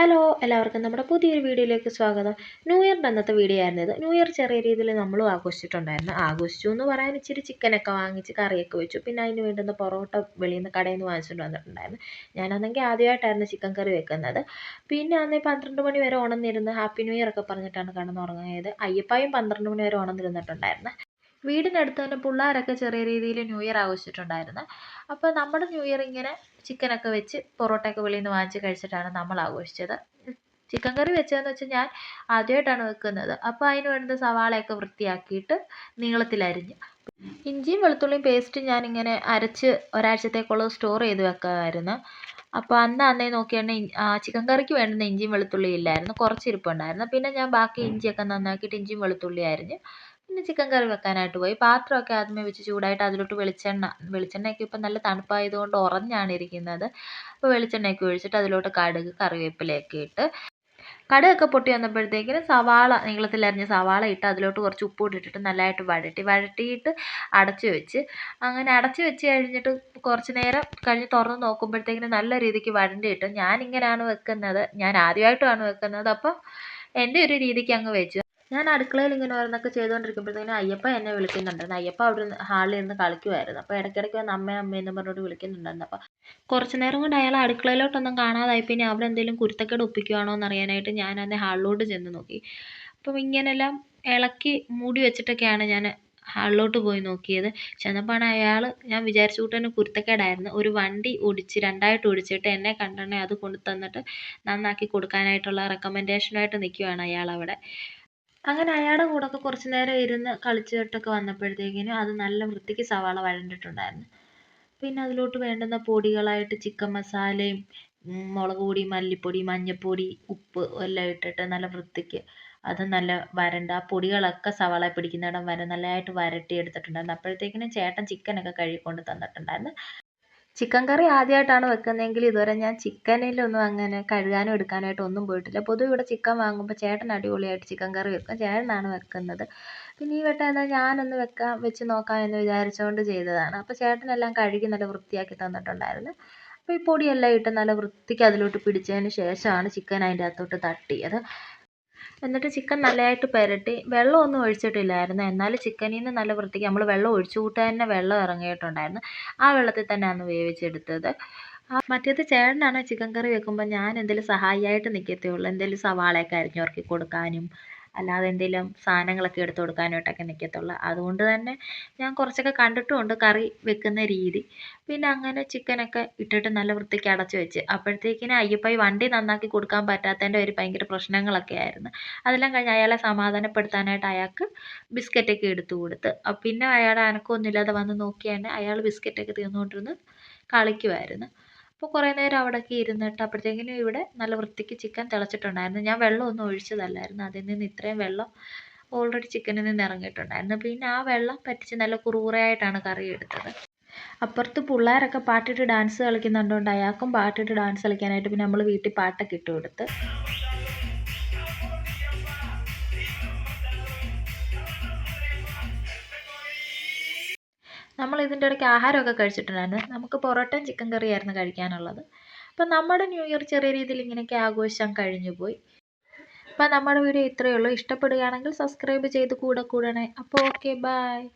Hello എല്ലാവർക്കും നമ്മുടെ പുതിയൊരു വീഡിയോയിലേക്ക് സ്വാഗതം. ന്യൂ ഇയറിന്റെ അന്നത്തെ വീഡിയോ ആയിരുന്നു ഇത്. ന്യൂ ഇയർ ചെറിയ രീതിയിൽ നമ്മളും ആഘോഷിച്ചിട്ടുണ്ടായിരുന്നു. ആഘോഷിച്ചു എന്ന് പറയാൻ ഇച്ചിരി ചിക്കനൊക്കെ വാങ്ങിച്ച് കറിയൊക്കെ വെച്ചു. പിന്നെ അതിന് വേണ്ടുന്ന പൊറോട്ട വെളിയിൽ നിന്ന് കടയിൽ നിന്ന് വാങ്ങിച്ചുകൊണ്ട് വന്നിട്ടുണ്ടായിരുന്നു. ഞാനാണെങ്കിൽ ആദ്യമായിട്ടായിരുന്നു ചിക്കൻ കറി വെക്കുന്നത്. പിന്നെ അന്ന് പന്ത്രണ്ട് മണി വരെ ഉണർന്നിരുന്ന് ഹാപ്പി ന്യൂ ഇയർ ഒക്കെ പറഞ്ഞിട്ടാണ് കടന്നുറങ്ങിയത് അയ്യപ്പായും പന്ത്രണ്ട് മണി വരെ ഉണർന്നിരുന്നിട്ടുണ്ടായിരുന്നു വീടിനടുത്ത് തന്നെ പിള്ളേരൊക്കെ ചെറിയ രീതിയിൽ ന്യൂ ഇയർ ആഘോഷിച്ചിട്ടുണ്ടായിരുന്നു. അപ്പോൾ നമ്മുടെ ന്യൂ ഇയർ ഇങ്ങനെ ചിക്കനൊക്കെ വെച്ച് പൊറോട്ടയൊക്കെ വെളിയിൽ നിന്ന് വാങ്ങിച്ച് കഴിച്ചിട്ടാണ് നമ്മൾ ആഘോഷിച്ചത്. ചിക്കൻ കറി വെച്ചതെന്ന് വെച്ചാൽ ഞാൻ ആദ്യമായിട്ടാണ് വെക്കുന്നത്. അപ്പോൾ അതിന് വേണ്ടുന്ന സവാളയൊക്കെ വൃത്തിയാക്കിയിട്ട് നീളത്തിലരിഞ്ഞ് ഇഞ്ചിയും വെളുത്തുള്ളിയും പേസ്റ്റ് ഞാൻ ഇങ്ങനെ അരച്ച് ഒരാഴ്ചത്തേക്കുള്ളത് സ്റ്റോർ ചെയ്ത് വെക്കുമായിരുന്നു അപ്പോൾ അന്ന് അന്നേ നോക്കിയാണ് ചിക്കൻ കറിക്ക് വേണ്ടുന്ന ഇഞ്ചിയും വെളുത്തുള്ളിയും ഇല്ലായിരുന്നു. കുറച്ച് ഇരിപ്പുണ്ടായിരുന്നു. പിന്നെ ഞാൻ ബാക്കി ഇഞ്ചിയൊക്കെ നന്നാക്കിയിട്ട് ഇഞ്ചിയും വെളുത്തുള്ളിയും അരിഞ്ഞ് പിന്നെ ചിക്കൻ കറി വെക്കാനായിട്ട് പോയി. പാത്രമൊക്കെ ആദ്യമേ വെച്ച് ചൂടായിട്ട് അതിലോട്ട് വെളിച്ചെണ്ണ വെളിച്ചെണ്ണയൊക്കെ ഇപ്പം നല്ല തണുപ്പായതുകൊണ്ട് ഉറഞ്ഞാണ് ഇരിക്കുന്നത്. അപ്പോൾ വെളിച്ചെണ്ണയൊക്കെ ഒഴിച്ചിട്ട് അതിലോട്ട് കടുക് കറിവേപ്പിലയൊക്കെ ഇട്ട് കടുകൊക്കെ പൊട്ടി വന്നപ്പോഴത്തേക്കിനും സവാള നീളത്തിലരിഞ്ഞ സവാള ഇട്ട് അതിലോട്ട് കുറച്ച് ഉപ്പ് ഇട്ടിട്ട് നല്ലതായിട്ട് വഴറ്റി വഴറ്റിയിട്ട് അടച്ചു വെച്ച് അങ്ങനെ അടച്ചു വെച്ച് കഴിഞ്ഞിട്ട് കുറച്ച് നേരം കഴിഞ്ഞ് തുറന്ന് നോക്കുമ്പോഴത്തേക്കിനും നല്ല രീതിക്ക് വഴണ്ടിയിട്ട് ഞാനിങ്ങനെയാണ് വെക്കുന്നത്. ഞാൻ ആദ്യമായിട്ടാണ് വെക്കുന്നത്. അപ്പോൾ എന്റെ ഒരു രീതിക്ക് അങ്ങ് വെച്ചു. ഞാൻ അടുക്കളയിൽ ഇങ്ങനെ ഓരോന്നൊക്കെ ചെയ്തുകൊണ്ടിരിക്കുമ്പോഴത്തേനും അയ്യപ്പ എന്നെ വിളിക്കുന്നുണ്ടായിരുന്നു അയ്യപ്പ അവിടെ നിന്ന് ഹാളിൽ ഇരുന്ന് കളിക്കുമായിരുന്നു അപ്പോൾ ഇടയ്ക്കിടയ്ക്ക് വന്ന് അമ്മ അമ്മ എന്നും പറഞ്ഞുകൊണ്ട് വിളിക്കുന്നുണ്ടായിരുന്നു. അപ്പോൾ കുറച്ച് നേരം കൊണ്ട് അയാൾ അടുക്കളയിലോട്ടൊന്നും കാണാതായി പിന്നെ അവിടെ എന്തെങ്കിലും കുരുത്തക്കേട് ഒപ്പിക്കുവാണോ എന്ന് അറിയാനായിട്ട് ഞാൻ അന്ന് ഹാളിലോട്ട് ചെന്ന് നോക്കി. അപ്പം ഇങ്ങനെല്ലാം ഇളക്കി മൂടി വെച്ചിട്ടൊക്കെയാണ് ഞാൻ ഹാളിലോട്ട് പോയി നോക്കിയത്. ചെന്നപ്പോഴാണ് അയാൾ ഞാൻ വിചാരിച്ച കൂട്ട് കുരുത്തക്കേടായിരുന്നു. ഒരു വണ്ടി ഓടിച്ച് രണ്ടായിട്ട് ഓടിച്ചിട്ട് എന്നെ കണ്ടെണ്ണേ അത് കൊണ്ടു തന്നിട്ട് നന്നാക്കി കൊടുക്കാനായിട്ടുള്ള റെക്കമെൻഡേഷനായിട്ട് നിൽക്കുവാണ് അയാൾ അവിടെ. അങ്ങനെ അയാളുടെ കൂടെയൊക്കെ കുറച്ച് നേരം ഇരുന്ന് കളിച്ചിട്ടൊക്കെ വന്നപ്പോഴത്തേക്കിനും അത് നല്ല വൃത്തിക്ക് സവാള വഴണ്ടിട്ടുണ്ടായിരുന്നു. പിന്നെ അതിലോട്ട് വേണ്ടുന്ന പൊടികളായിട്ട് ചിക്കൻ മസാലയും മുളക് പൊടി മല്ലിപ്പൊടി മഞ്ഞൾപ്പൊടി ഉപ്പ് എല്ലാം ഇട്ടിട്ട് നല്ല വൃത്തിക്ക് അത് നല്ല വരണ്ട. ആ പൊടികളൊക്കെ സവാള പിടിക്കുന്നിടം വരെ നല്ലതായിട്ട് വരട്ടി എടുത്തിട്ടുണ്ടായിരുന്നു അപ്പോഴത്തേക്കിനും ചേട്ടൻ ചിക്കനൊക്കെ കഴുകി കൊണ്ട് തന്നിട്ടുണ്ടായിരുന്നു. ചിക്കൻ കറി ആദ്യമായിട്ടാണ് വെക്കുന്നതെങ്കിൽ ഇതുവരെ ഞാൻ ചിക്കനിലൊന്നും അങ്ങനെ കഴുകാനും എടുക്കാനായിട്ട് ഒന്നും പോയിട്ടില്ല. പൊതുവെ ഇവിടെ ചിക്കൻ വാങ്ങുമ്പോൾ ചേട്ടൻ അടിപൊളിയായിട്ട് ചിക്കൻ കറി വെക്കും. ചേട്ടനാണ് വെക്കുന്നത്. പിന്നെ ഈ വട്ടം എന്നാൽ ഞാനൊന്ന് വെക്കാം വെച്ച് നോക്കാം എന്ന് വിചാരിച്ചുകൊണ്ട് ചെയ്തതാണ്. അപ്പോൾ ചേട്ടനെല്ലാം കഴുകി നല്ല വൃത്തിയാക്കി തന്നിട്ടുണ്ടായിരുന്നു. അപ്പോൾ ഈ പൊടിയെല്ലാം ഇട്ട് നല്ല വൃത്തിക്ക് അതിലോട്ട് പിടിച്ചതിന് ശേഷമാണ് ചിക്കൻ അതിന്റെ അകത്തോട്ട് തട്ടിയത്. എന്നിട്ട് ചിക്കൻ നല്ലതായിട്ട് പുരട്ടി. വെള്ളമൊന്നും ഒഴിച്ചിട്ടില്ലായിരുന്നു. എന്നാൽ ചിക്കനിൽ നിന്ന് നല്ല വൃത്തിക്ക് നമ്മൾ വെള്ളം ഒഴിച്ചു കൂട്ടാൻ തന്നെ വെള്ളം ഇറങ്ങിയിട്ടുണ്ടായിരുന്നു. ആ വെള്ളത്തിൽ തന്നെ തന്നെയാണ് വേവിച്ചെടുത്തത്. ആ മറ്റേത് ചേട്ടനാണ് ചിക്കൻ കറി വെക്കുമ്പോൾ ഞാൻ എന്തെങ്കിലും സഹായിയായിട്ട് നിൽക്കത്തേ ഉള്ളൂ. എന്തെങ്കിലും സവാളയൊക്കെ അരിഞ്ഞുറക്കി കൊടുക്കാനും അല്ലാതെ എന്തെങ്കിലും സാധനങ്ങളൊക്കെ എടുത്ത് കൊടുക്കാനായിട്ടൊക്കെ നിൽക്കത്തുള്ളൂ അതുകൊണ്ട് തന്നെ ഞാൻ കുറച്ചൊക്കെ കണ്ടിട്ടുമുണ്ട് കറി വെക്കുന്ന രീതി. പിന്നെ അങ്ങനെ ചിക്കനൊക്കെ ഇട്ടിട്ട് നല്ല വൃത്തിക്ക് അടച്ചു വെച്ച്. അപ്പോഴത്തേക്കിനും അയ്യപ്പായി വണ്ടി നന്നാക്കി കൊടുക്കാൻ പറ്റാത്തതിന്റെ ഒരു ഭയങ്കര പ്രശ്നങ്ങളൊക്കെ ആയിരുന്നു. അതെല്ലാം കഴിഞ്ഞ് അയാളെ സമാധാനപ്പെടുത്താനായിട്ട് അയാൾക്ക് ബിസ്ക്കറ്റൊക്കെ എടുത്തു കൊടുത്ത്. പിന്നെ അയാൾ അനക്കമൊന്നുമില്ലാതെ വന്ന് നോക്കിയാണ് അയാൾ ബിസ്ക്കറ്റൊക്കെ തിന്നുകൊണ്ടിരുന്ന് കളിക്കുമായിരുന്നു അപ്പോൾ കുറേ നേരം അവിടെയൊക്കെ ഇരുന്നിട്ട് അപ്പോഴത്തേക്കിനും ഇവിടെ നല്ല വൃത്തിക്ക് ചിക്കൻ തിളച്ചിട്ടുണ്ടായിരുന്നു. ഞാൻ വെള്ളമൊന്നും ഒഴിച്ചതല്ലായിരുന്നു. അതിൽ നിന്ന് ഇത്രയും വെള്ളം ഓൾറെഡി ചിക്കനിൽ നിന്ന് ഇറങ്ങിയിട്ടുണ്ടായിരുന്നു. പിന്നെ ആ വെള്ളം പറ്റിച്ച് നല്ല കുറുകുറയായിട്ടാണ് കറി എടുത്തത്. അപ്പുറത്ത് പിള്ളേരൊക്കെ പാട്ടിട്ട് ഡാൻസ് കളിക്കുന്നുണ്ടോണ്ട് അയാൾക്കും പാട്ടിട്ട് ഡാൻസ് കളിക്കാനായിട്ട് പിന്നെ നമ്മൾ വീട്ടിൽ പാട്ടൊക്കെ ഇട്ട് കൊടുത്ത് നമ്മൾ ഇതിന്റെ ഇടയ്ക്ക് ആഹാരമൊക്കെ കഴിച്ചിട്ടുണ്ടായിരുന്നു. നമുക്ക് പൊറോട്ടയും ചിക്കൻ കറിയായിരുന്നു കഴിക്കാനുള്ളത്. അപ്പം നമ്മുടെ ന്യൂ ഇയർ ചെറിയ രീതിയിൽ ഇങ്ങനെയൊക്കെ ആഘോഷം കഴിഞ്ഞു പോയി. അപ്പം നമ്മുടെ വീഡിയോ ഇത്രയേ ഉള്ളൂ. ഇഷ്ടപ്പെടുകയാണെങ്കിൽ സബ്സ്ക്രൈബ് ചെയ്ത് കൂടെ കൂടണേ. അപ്പോൾ ഓക്കെ ബായ്